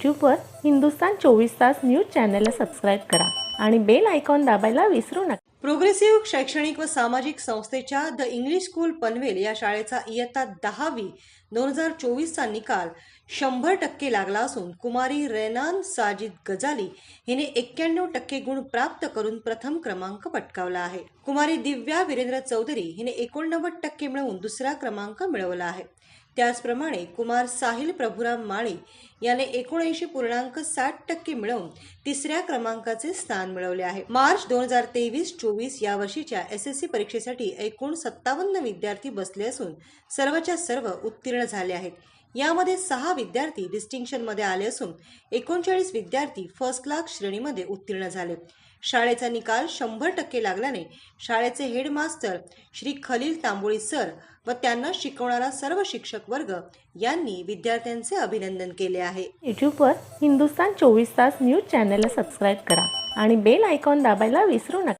यूट्यूबवर हिंदुस्तान चोवीस तास न्यूज चॅनलला सबस्क्राईब करा आणि बेल आयकॉन दाबायला विसरू नका. प्रोग्रेसिव्ह शैक्षणिक व सामाजिक संस्थेच्या द इंग्लिश स्कूल पनवेल या शाळेचा इयत्ता दहावी दोन हजार चोवीसचा निकाल शंभर टक्के लागला असून कुमारी रेनान साजिद गजाली हिने एक्क्याण्णव टक्के गुण प्राप्त करून प्रथम क्रमांक पटकावला आहे. कुमारी दिव्या वीरेंद्र चौधरी हिने एकोणनव्वद टक्के मिळवून दुसरा क्रमांक मिळवला आहे. त्याचप्रमाणे कुमार साहिल प्रभुराम माळी याने एकोणऐंशी पूर्णांक साठ टक्के मिळवून तिसऱ्या क्रमांकाचे स्थान मिळवले आहे. मार्च दोन हजार तेवीस चोवीस या वर्षीच्या एस एस सी परीक्षेसाठी एकूण सत्तावन्न विद्यार्थी बसले असून सर्वच्या सर्व उत्तीर्ण झाले आहेत. यामध्ये सहा विद्यार्थी डिस्टिंक्शनमध्ये आले असून एकोणचाळीस विद्यार्थी फर्स्ट क्लास श्रेणीमध्ये उत्तीर्ण झाले. शाळेचा निकाल शंभर टक्के लागल्याने शाळेचे हेडमास्टर श्री खलील तांबोळी सर व त्यांना शिकवणारा सर्व शिक्षक वर्ग यांनी विद्यार्थ्यांचे अभिनंदन केले आहे. युट्यूबवर हिंदुस्तान चोवीस तास न्यूज चॅनलला सबस्क्राईब करा आणि बेल आयकॉन दाबायला विसरू नका.